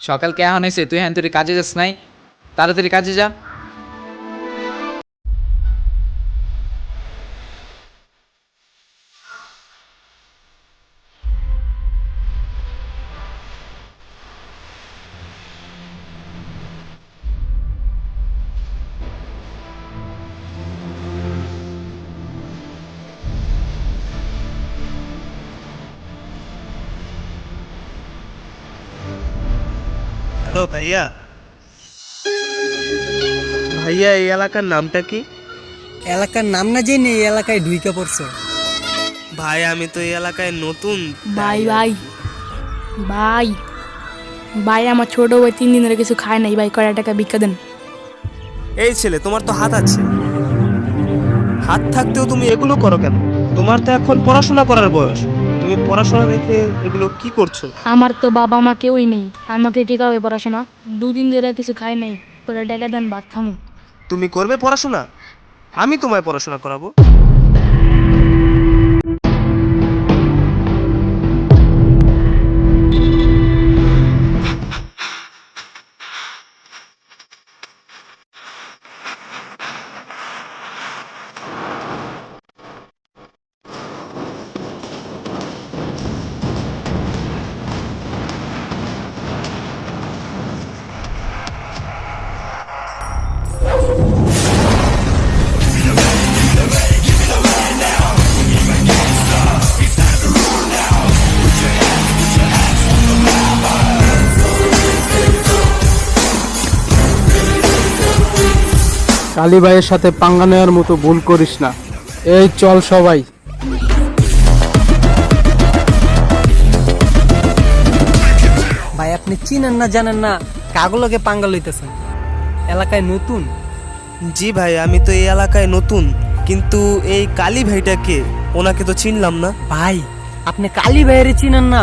ওই সকাল কে এখন হয়েছে? তুই হ্যান তুই কাজে যাস নাই? তাড়াতাড়ি কাজে যা। ভাইয়া? ভাইয়া এই এলাকার নামটা কি? এলাকার নাম না জেনে এই এলাকায় ঢুইকা পড়ছো। ভাই আমি তো এই এলাকায় নতুন ভাই ভাই ভাই ভাই আমার ছোট ভাই তিন দিন ধরে কিছু খায় নাই ভাই কয়টা টাকা ভিক্ষা দেন। এই ছেলে তোমার তো হাত আছে। হাত থাকতেও তুমি এগুলো করো কেন? তোমার তো এখন পড়াশোনা করার বয়স। তুমি পড়াশোনা রেখে এগুলো কি করছ? আমার তো বাবা মা কেউই নেই। আমাকে টিকা হবে পড়াশোনা? দুদিন ধরে কিছু খাই নাই। পরে ডেকে দেন ভাত খামু তুমি করবে পড়াশোনা? আমি তোমায় পড়াশোনা করাবো। কালী ভাইয়ের সাথে পাঙ্গা নেওয়ার মতো ভুল করিস না। এই চল সবাই। ভাই আপনি চিনেন না জানেন না কাগলকে পাঙ্গা লইতেছেন। এলাকায় নতুন? জি ভাই আমি তো এই এলাকায় নতুন কিন্তু এই কালী ভাইটাকে ওনাকে তো চিনলাম না। ভাই আপনি কালী ভাইয়ের চিনেন না?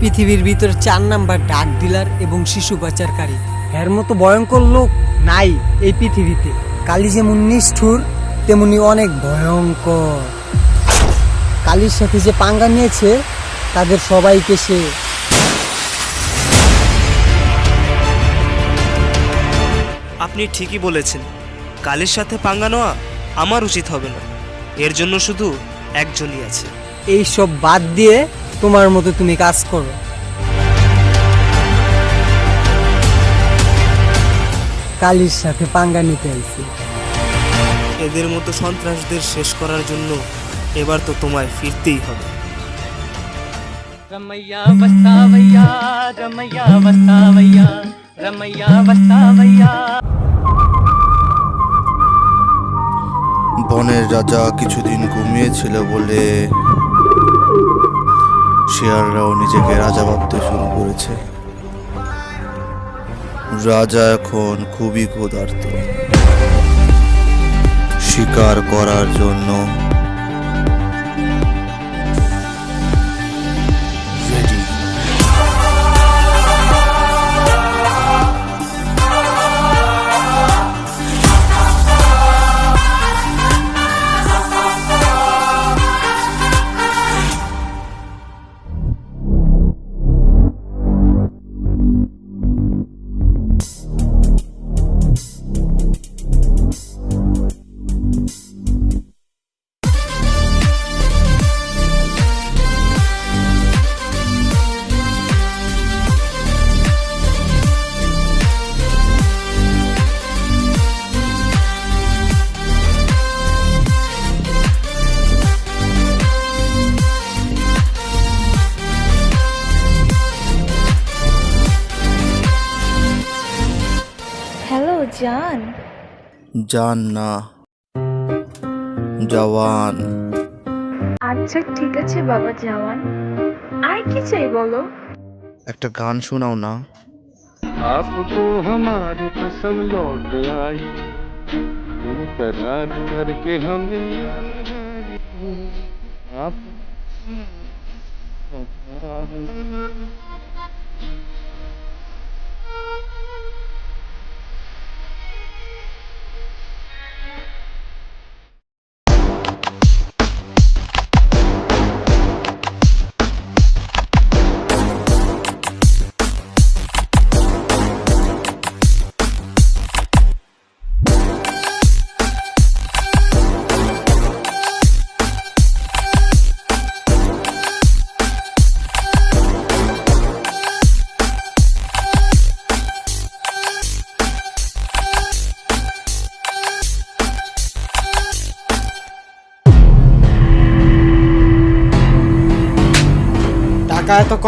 পৃথিবীর ভিতর চার নাম্বার ডাক ডিলার এবং শিশু পাচারকারী। এর মতো ভয়ঙ্কর লোক নাই এই পৃথিবীতে। কালী যেমন নিষ্ঠুর তেমনি অনেক ভয়ঙ্কর। কালীর সাথে যে পাঙ্গা নিয়েছে তাদের সবাইকে সে আপনি ঠিকই বলেছেন। কালীর সাথে পাঙ্গা নেওয়া আমার উচিত হবে না। এর জন্য শুধু একজনই আছে। এই সব বাদ দিয়ে তোমার মতো তুমি কাজ করো। কালির সাথে পাঙ্গা নিতে আইছি। এদের মতো সন্ত্রাসদের শেষ করার জন্য এবার তো তোমায় ফিরতেই হবে। বনের রাজা কিছুদিন ঘুমিয়েছিল বলে শেয়াররাও নিজেকে রাজা ভাবতে শুরু করেছে। রাজা এখন খুবই ক্ষুধার্ত। শিকার করার জন্য জান না জওয়ান আচ্ছা ঠিক আছে বাবা জওয়ান আর কি চাই বলো একটা গান শোনাও না आपको हमारी कसम लौट आई करार करके हमें आप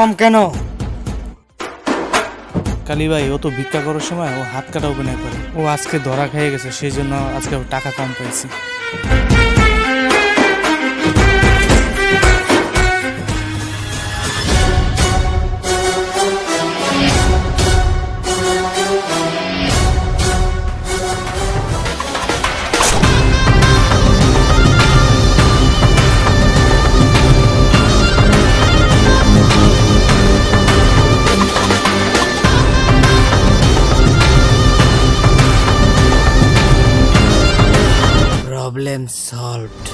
কম কেন? কালী ভাই, ও তো ভিক্ষা করার সময় ও হাত কাটা অভিনয় করে। ও আজকে ধরা খেয়ে গেছে, সেই জন্য আজকে টাকা কম পেয়েছি প্রবলেম সলভড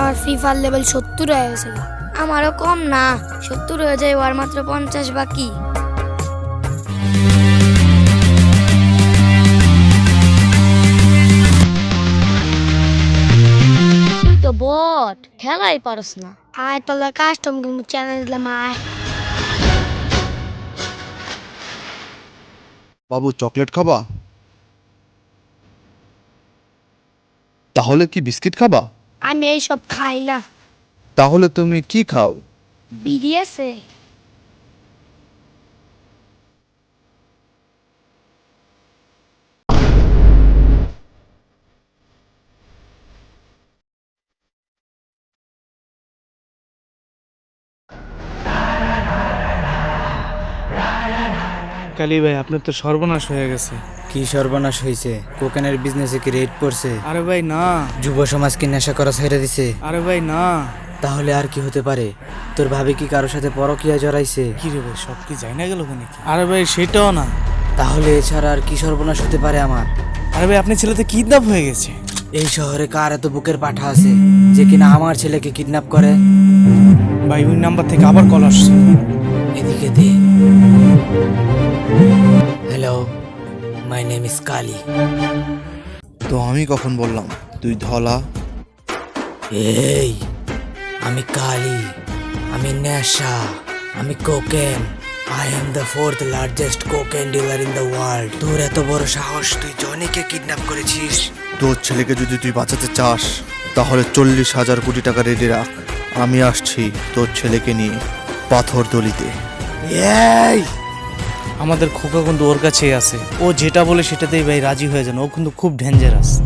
আমার ফ্রি ফায়ার লেভেল সত্তর হয়ে গেছে আমারও কম না সত্তর হয়ে যায় আর মাত্র পঞ্চাশ বাকি। তুই তো বট খেলাই পারস না। আয় তোলা কাস্টম কিন্তু চ্যানেল দিলাম আয় বাবু চকলেট খাবা? তাহলে কি বিস্কিট খাবা? আমি এইসব খাই না। তাহলে তুমি কি খাও? বিড়ি আছে। কালী ভাই আপনার তো সর্বনাশ হয়ে গেছে। কি সর্বনাশ হয়েছে কোকেনের বিজনেসে কি রেট পড়ছে? আরে ভাই না। যুব সমাজ কি নেশা করা ছেড়ে দিছে। আরে ভাই না। তাহলে আর কি হতে পারে? তোর ভাবি কি কারোর সাথে পরকিয়া জড়াইছে? কি রে ভাই সব কি যাই না গেল নাকি? আরে ভাই সেটাও না। তাহলে এছাড়া আর কি সর্বনাশ হতে পারে আমার? আরে ভাই আপনি ছেলেতে কিডন্যাপ হয়ে গেছে। এই শহরে কার এত বুকের পাঠা আছে যে কিনা আমার ছেলেকে কিডন্যাপ করে? ভাই ওই নাম্বার থেকে আবার কল আসছে। এদিকে দে। Hello my name is Kali তো আমি কখন বললাম? তুই ধলা। এই আমি কালি আমি নেশা আমি cocaine I am the fourth largest cocaine dealer in the world তোর এত বড় সাহস তুই জনিকে কিডন্যাপ করেছিস? তোর ছেলেকে যদি তুই বাঁচাতে চাস তাহলে চল্লিশ হাজার কোটি টাকা রেডি রাখ। আমি আসছি তোর ছেলেকে নিয়ে পাথর দলিতে। এই! আমাদের খোকা কিন্তু ওর কাছেই আছে। ও যেটা বলে সেটাতেই ভাই রাজি হয়ে যান ও কিন্তু খুব ডেঞ্জারাস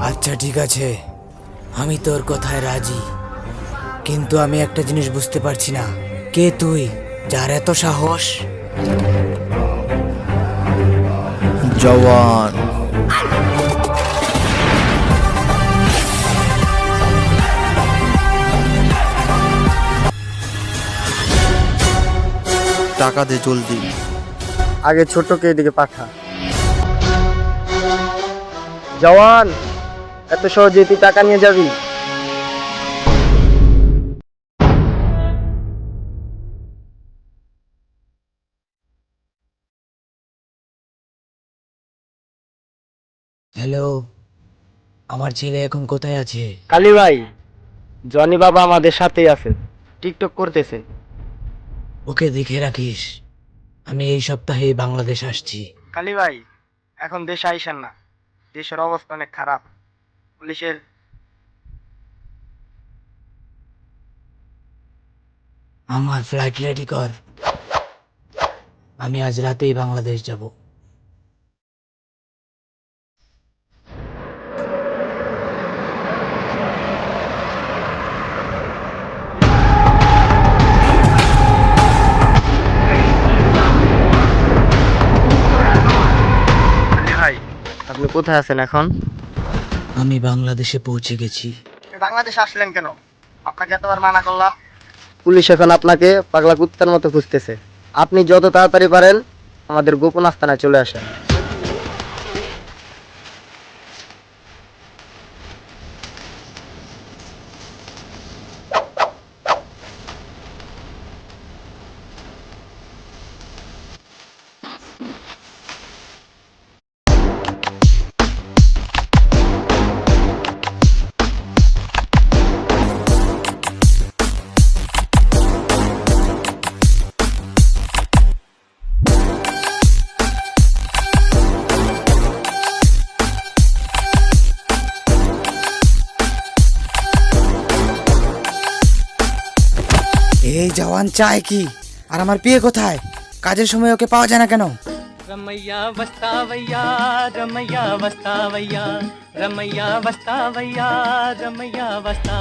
আচ্ছা ঠিক আছে। আমি তোর কথায় রাজি। কিন্তু আমি একটা জিনিস বুঝতে পারছি না। কে তুই? যার এত সাহস? জওয়ান। টাকা দে জলদি। আগে ছোটকে এদিকে পাঠা। জওয়ান এত সহজে তুই টাকা নিয়ে যাবি? হ্যালো আমার ছেলে এখন কোথায় আছে? কালী ভাই জনি বাবা আমাদের সাথেই আছে। টিকটক করতেছে। ওকে দেখে রাখিস। আমি এই সপ্তাহে বাংলাদেশ আসছি। কালী ভাই এখন দেশে আইসেন না। দেশের অবস্থা অনেক খারাপ। পুলিশের আমার ফ্লাইট রেডি কর। আমি আজ রাতেই বাংলাদেশ যাব। কোথায় আছেন এখন? আমি বাংলাদেশে পৌঁছে গেছি। বাংলাদেশে আসলেন কেন? আপনাকে এতবার মানা করলাম। পুলিশ এখন আপনাকে পাগলা কুত্তার মতো খুঁজতেছে। আপনি যত তাড়াতাড়ি পারেন আমাদের গোপন আস্তানায় চলে আসেন। ভগবান চায় কি? আর আমার পিয়ে কোথায়? কাজের সময় ওকে পাওয়া যায় না কেন? রমাইয়া বস্তা ভাইয়া, রমাইয়া বস্তা ভাইয়া, রমাইয়া বস্তা ভাইয়া, রমাইয়া বস্তা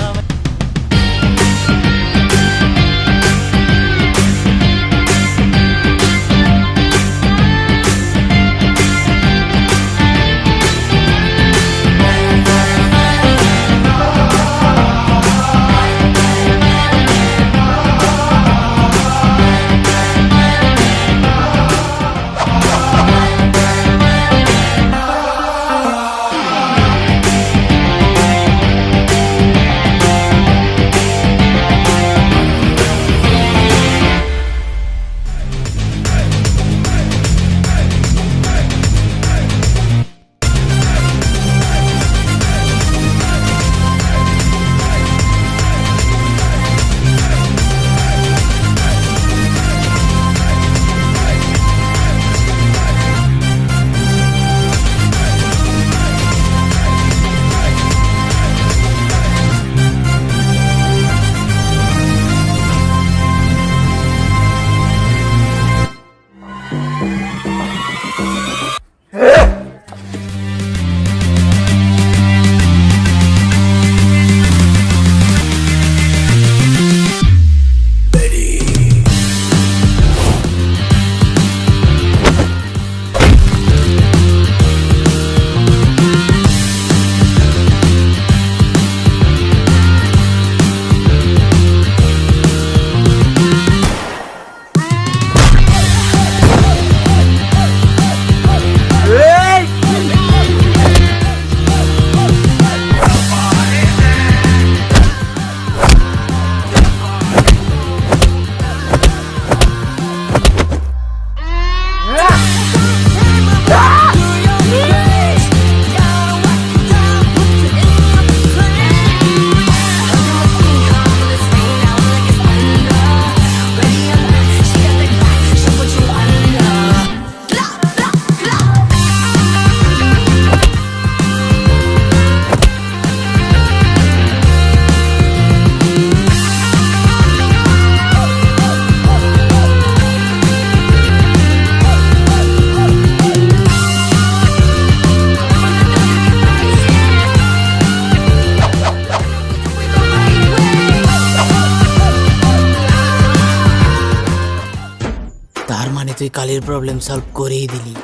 কালির প্রবলেম সলভ করেই দিলি।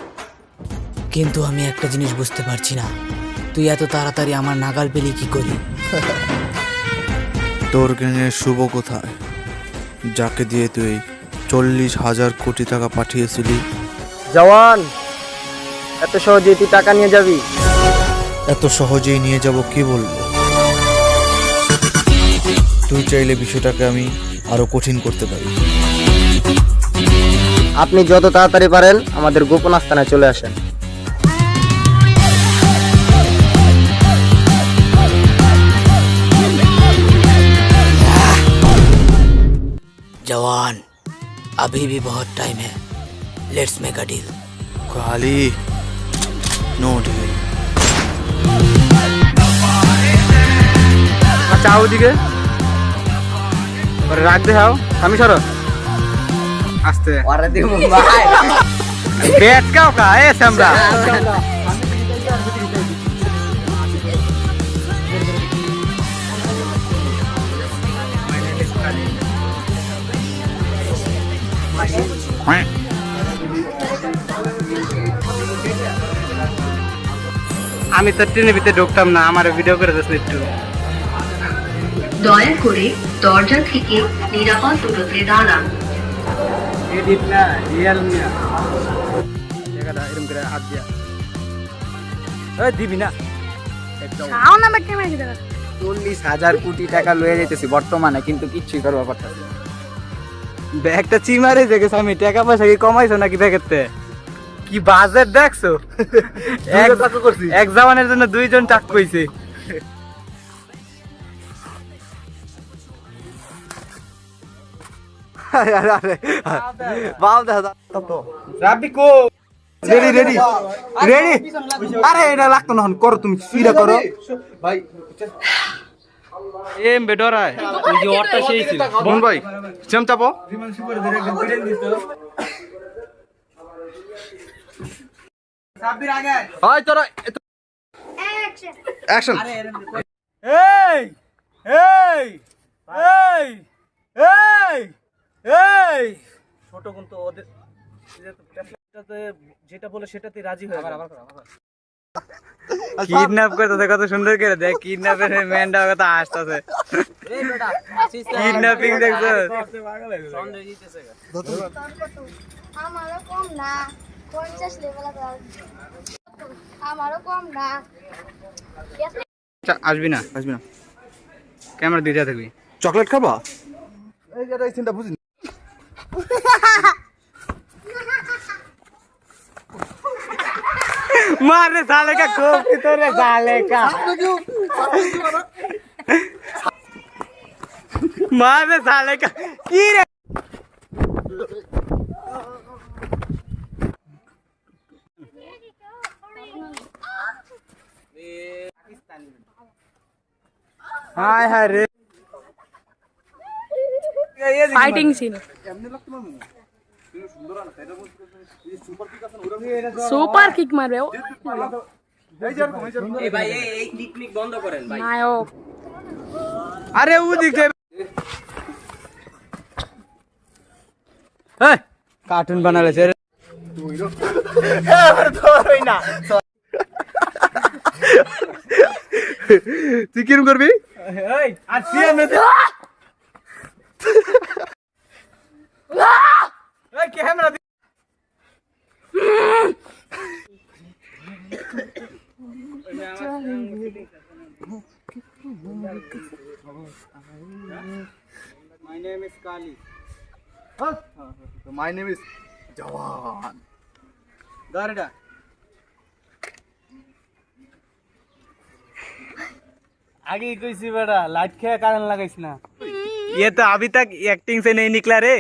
কিন্তু আমি একটা জিনিস বুঝতে পারছি না। তুই এত তাড়াতাড়ি আমার নাগাল পেলি কি করি? তোর গ্যাংয়ের শুভ কোথায়? যাকে দিয়ে তুই চল্লিশ হাজার কোটি টাকা পাঠিয়েছিলি। জওয়ান এত সহজে তুই টাকা নিয়ে যাবি? এত সহজেই নিয়ে যাব কি বলব? তুই চাইলে বিষয়টাকে আমি আরও কঠিন করতে পারি। আপনি যত তাড়াতাড়ি পারেন আমাদের গোপন আস্থানায় চলে আসেন जवान अभी भी बहुत टाइम है let's make a deal Kali no deal আচ্ছা ওদিকে ওরে রাখ দে হাও আমি সরো আস্তে। দিব ভাই। কাও কা এ সামরা আমি তো ট্রেনের ভিতরে ঢুকতাম না আমার ভিডিও করে দিস একটু। দয়া করে দরজা থেকে নিরাপদ দূরত্বে দাঁড়ান। এডিট না রিয়েল না জায়গাটা এরকম করে হাত দিয়া এই দিবি না চল্লিশ হাজার কোটি টাকা লয়ে যেতেছি বর্তমানে কিন্তু কিচ্ছুই করব পারতেছি ব্যাগটা চিমারে দেখেছ আমি টাকা পয়সা কি কমাইছো নাকি ব্যাগেতে কি বাজেট দেখছ? এক- এক জামানের জন্য দুইজন টাক কইছে রাব্বি কো রেডি রেডি রেডি আরে এটা লাগতো না কর তুমি সিরা করো এম বেডরায় ওই যে অর্থ সেই ছিল বোন ভাই চেম চাপো হয় তোরা এই এই ছোট কিন্তু ওদের যেটা বলে সেটাতে রাজি হয়ে আবার আবার কিডন্যাপ করতেছে কত সুন্দর করে দেখ কিডন্যাপের ম্যানটা কত হাসতেছে কিডন্যাপিং দেখছ? আমারও কম না পঞ্চাশ লেভেল আমারও কম না। আসবি না আসবি না। ক্যামেরা দিয়ে থাকবি চকলেট খাবা? এই যেটা চিন্তা বুঝিনি। मारने साले का खोप कितने साले का। मारने साले का की रे? हाय हाय रे। ফাইটিং সিন সুপার কিক মারবে নায়ক। আরে ও দিকে कार्टून बना ले सर তুই কিরম করবি? कैमरा মাই নেম ইজ জওয়ান गारडा আগে কইছি বেটা লাইট খেয়ে কারেন্ট লাগাইছ না ये तो अभी तक एक्टिंग से नहीं निकला रे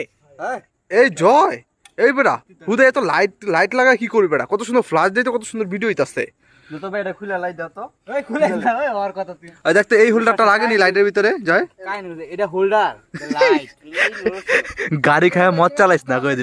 এই জয় এই বেটা হুদে এত লাইট লাইট লাগা কি করবি বেটা কত সুন্দর ফ্লাশ দিতে কত সুন্দর ভিডিও হইতাছে যত বেটা খুলে লাই দাও তো ওই খুলে দাও ওই ওর কথা তুই আর দেখতে এই হোল্ডারটা লাগেনি লাইটের ভিতরে জয় কাই এটা হোল্ডার লাইট গাড়ি খায় মদ চালাইস না কয়ে দিলাম